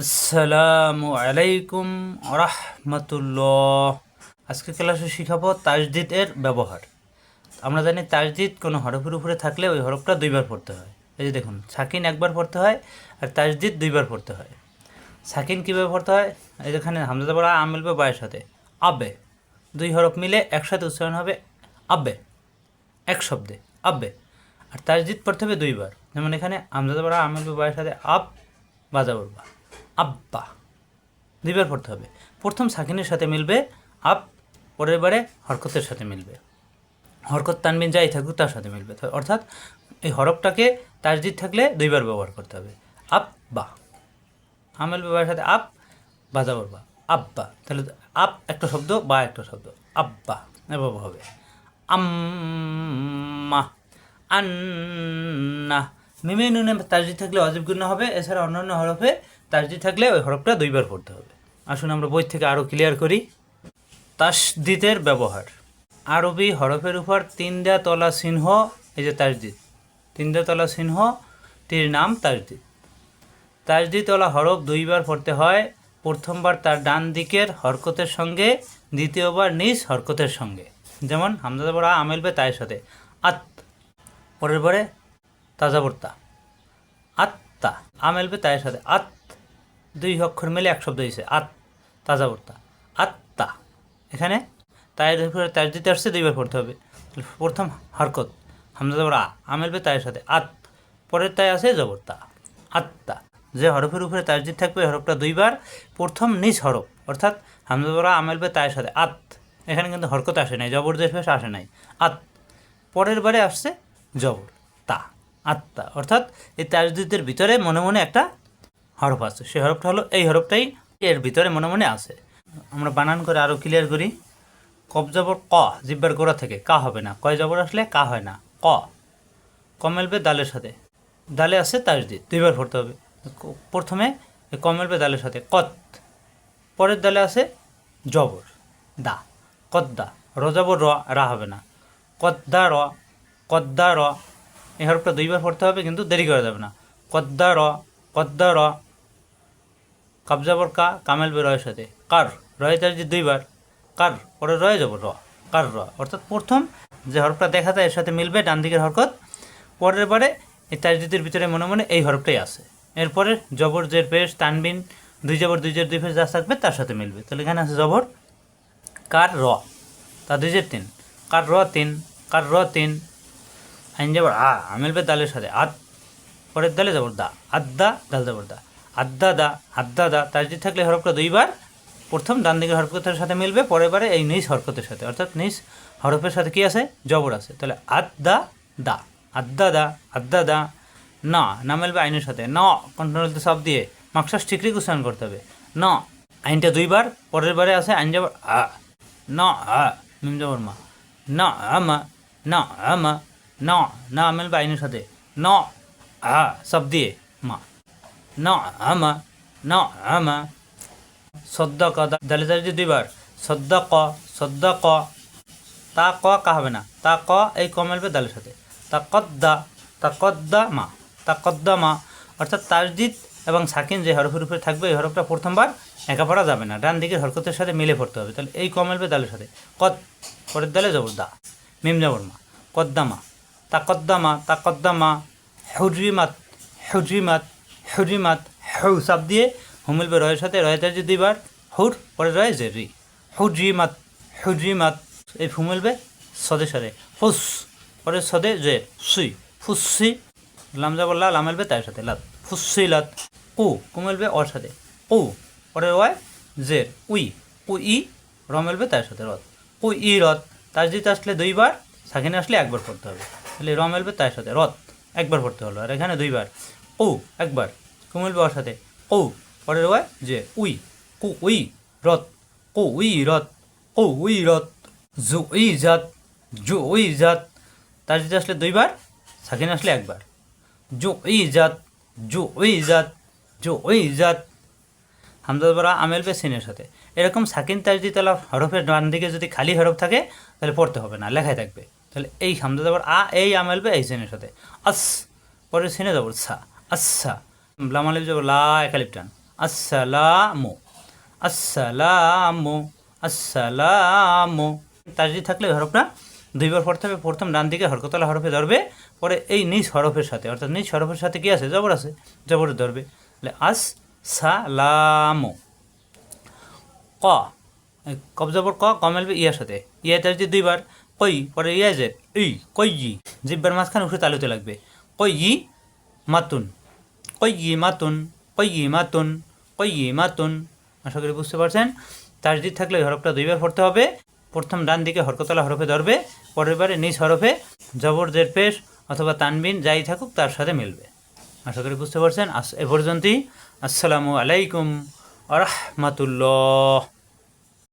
আসসালামু আলাইকুম রহমতুল্লাহ আজকে ক্লাসে শিখাবো তাজদিদ এর ব্যবহার। আমরা জানি তাজদিদ কোনো হরফের উপরে থাকলে ওই হরফটা দুইবার পড়তে হয়। এই যে দেখুন, সাকিন একবার পড়তে হয় আর তাজদিদ দুইবার পড়তে হয়। সাকিন কীভাবে পড়তে হয়? এই হামজাদা পড়া আম মিলবে বায়ের সাথে। আব্বে দুই হরফ মিলে একসাথে উচ্চারণ হবে আব্বে এক শব্দে আব্বে আর তাজদিদ পড়তে হবে দুইবার। যেমন এখানে আমজাদা পড়া আম বায়ের সাথে আব বাজা বলবা। আব্বা। দুইবার পড়তে হবে। প্রথম সাকিনের সাথে মিলবে, আপ, পরের বারে হরকতের সাথে মিলবে। হরকত তানবিন যাই থাকুক, তার সাথে মিলবে। অর্থাৎ এই হরফটাকে তাজদিদ থাকলে দুইবার ব্যবহার করতে হবে। আব্বা আমেল ব্যবহারের সাথে আপ, বাজা বলবা। আব্বা। তাহলে আপ একটা শব্দ, বা একটা শব্দ। আব্বা। এভাবে হবে। আম্মা। আন্না। মিমে নুনে তাজদি থাকলে অজীব গুণ হবে, এছাড়া অন্যান্য হরফে তাজদি থাকলে ওই হরফটা দুইবার পড়তে হবে। আসুন আমরা বই থেকে আরও ক্লিয়ার করি। তাসদিদের ব্যবহার। আরবি হরফের উপর তিন দেয়া তলা চিহ্ন, এই যে তাজদিদ তিন দেয়া তলা চিহ্নটির নাম তাজদিদ তলা হরফ দুইবার পড়তে হয়। প্রথমবার তার ডান দিকের হরকতের সঙ্গে, দ্বিতীয়বার নিজ হরকতের সঙ্গে। যেমন হামজাদা বড়া আমেলবে তায়ের সাথে। আত, পরের পরে তাজাবর্তা আত্মা আমেলবে তায়ের সাথে। আত দুই অক্ষর মিলে এক শব্দ হয়েছে আত তাজাবর্তা আত্মা এখানে তায়ের উপরে তাজ দিতে আসছে, দুইবার পড়তে হবে। প্রথম হরকত হামজাদা বড়া আমেলবে তায়ের সাথে আত, পরের তাই আছে জবর্তা আত্মা যে হরফের উপরে তাজদিদ থাকবে হরফটা দুইবার, প্রথম নিজ হরফ, অর্থাৎ হামজাদরা আমেলবে তায়ের সাথে আত। এখানে কিন্তু হরকত আসে নাই, জবর যে পেশ আসে নাই। আত। পরের বারে আসছে জবর, তা আত্মা অর্থাৎ এই তাজদিদের ভিতরে মনে মনে একটা হরফ আছে। সেই হরফটা হলো, এই হরফটাই এর ভিতরে মনে মনে আছে। আমরা বানান করে আরও ক্লিয়ার করি। কব জবর ক, জিব্বার গোড়া থেকে। কা হবে না। কয় জবর আসলে? কা হয় না। ক। কমেলবে দালের সাথে। দালে আছে তাজদিদ। দুইবার পড়তে হবে। প্রথমে এই কমেলবে দালের সাথে। কত। পরের দালে আছে জবর, দা। কদ্দা র জবর র, রা হবে না। কদ্দা র কদ্দা র। এই হরফটা দুইবার পড়তে হবে কিন্তু দেরি করা যাবে না। কদ্দা র কদ্দা র কাবজাবর কা কামেল বে রয়ের সাথে। কার? রয়ে তাজদিদ দুইবার। কার? পরে রয়ে যাব র। কার র? অর্থাৎ প্রথম যে হরফটা দেখা যায় এর সাথে মিলবে, ডান দিকের হরকত। পরের বারে এই তাজদিদের ভিতরে মনে মনে এই হরফটাই আছে। এরপরে জবর জের পেশ, তানবিন, দুই জবর, দুই জের, দুই পেশ যা থাকবে তার সাথে মিলবে। তাহলে এখানে আছে জবর, কার র? তা দুই জের তিন। কার র তিন, কার র তিন। আইন জবর আ মিলবে দালের সাথে আদ। পরের দালে জবর দা। আদ্দা দাল জবর দা। আদ্দা দা আদ্দা দা তাজদিদ থাকলে হরফটা দুইবার, প্রথম ডান দিকের হরকতের সাথে মিলবে, পরের বারে এই নিজ হরকতের সাথে। অর্থাৎ নিজ হরফের সাথে কি আছে? জবর আছে। তাহলে আদ্দা দা আদ্দা দা আদ্দা দা না না মিলবে আইনের সাথে। ন কন্ট্রোল সব দিয়ে মাকসাস ঠিকরি উচ্চারণ করতে হবে। ন, আইনটা দুইবার, পরের বারে আছে আইন জবর, আ, ন, আ, মিম জবর মা। না আমা না আমা ন, না মিলবে আইনের সাথে। ন, আ সব দিয়ে মা। ন আমা ন আমা সদ্দা ক দালে দালে দুইবার সদ্দা ক সদ্দা ক তা ক, কা হবে না। তা ক, এই ক মেলবে দালের সাথে। তা কদ্দা তা কদ্দা মা। তা কদ্দা মা। অর্থাৎ তাজদিদ এবং সাকিন যে হরফের উপরে থাকবে, এই হরফটা প্রথমবার একা পড়া যাবে না। ডান দিকের হরকতের সাথে মিলে পড়তে হবে। তাহলে এই ক মেলবে দালের সাথে। কদ, পরের দালে জবর, দা। মিম জবর, মা। কদ্দামা তা কদ্দামা তা কদ্দামা হুজরিমাত হুজরিমাত। হুজরিমাত হু সাব দিয়ে হুমিলবে রয়ের সাথে রয়েতার যে দুইবার হুর, পরে রয়ে যে রি। হুজরিমাত হুজরিমাত এই ফুমিলবে সদে সাথে ফুস, পরে সদে যে সুই। ফুসি লামজা বললা লামেলবে তার সাথে, লাত। ফুসি, লাত, কু কুমেলবে ওর সাথে। কু, পরে রয় জের উই। কু, ই রমেলবে তার সাথে রথ। কু, ই, রথ তাজদিতে আসলে দুইবার, সাকিনে আসলে একবার পড়তে হবে। তাহলে রমেলবে তার সাথে রথ একবার পড়তে হলো। আর এখানে দুইবার। কু একবার। কুমেলবে ওর সাথে কু পরের রয় যে, উই, কু, উই রথ কু, উই রথ কু, উই রথ জু, উই, জাত, জু, উই, জাত। তাজদিতে আসলে দুইবার, সাকিন আসলে একবার। জু, উই, জাত, জু, উই, জাত, জু, উই, জাত। হামদাদ বরা আমেল বে সিনের সাথে। এরকম সাকিন তাজদি তালা হরফের ডান দিকে যদি খালি হরফ থাকে, তাহলে পড়তে হবে না, লেখায় থাকবে। তাহলে এই হামদাদ বর আ এই আমেল বে এই সিনের সাথে। আস পরে সিনে যাব, সা। আচ্ছা লামালিপ যাব লা একালিপ টান। আসসালামু। আসসালামু। আসসালামু। তাজদি থাকলে হরফটা দুইবার পড়তে হবে, প্রথম ডান দিকে হরকতলা হরফে ধরবে, পরে এই নিজ হরফের সাথে, অর্থাৎ নিজ হরফের সাথে কি আছে? জবর আছে, জবর ধরবে। আস সালামু ক। কব জবর ক ক মেলবে ইয়ার সাথে। ইয়া তাজদি দুইবার। কই, পরে ইয়া যে ই, কই জিব্বার মাঝখানে উঠে তালুতে লাগবে। কই ই, মাতুন। কই ই মাতুন কই মাতুন কই মাতুন আশা করি বুঝতে পারছেন? তাজদিদ থাকলে হরফটা দুইবার পড়তে হবে। প্রথম ডান দিকে হরকতলা হরফে ধরবে, পরের বারে নিজ হরফে জবরদের পেশ অথবা তানবিন যাই থাকুক, তার সাথে মিলবে। আশা করি বুঝতে পারছেন? আস এ পর্যন্তই। আসসালামু আলাইকুম আ রহমাতুল্লাহ।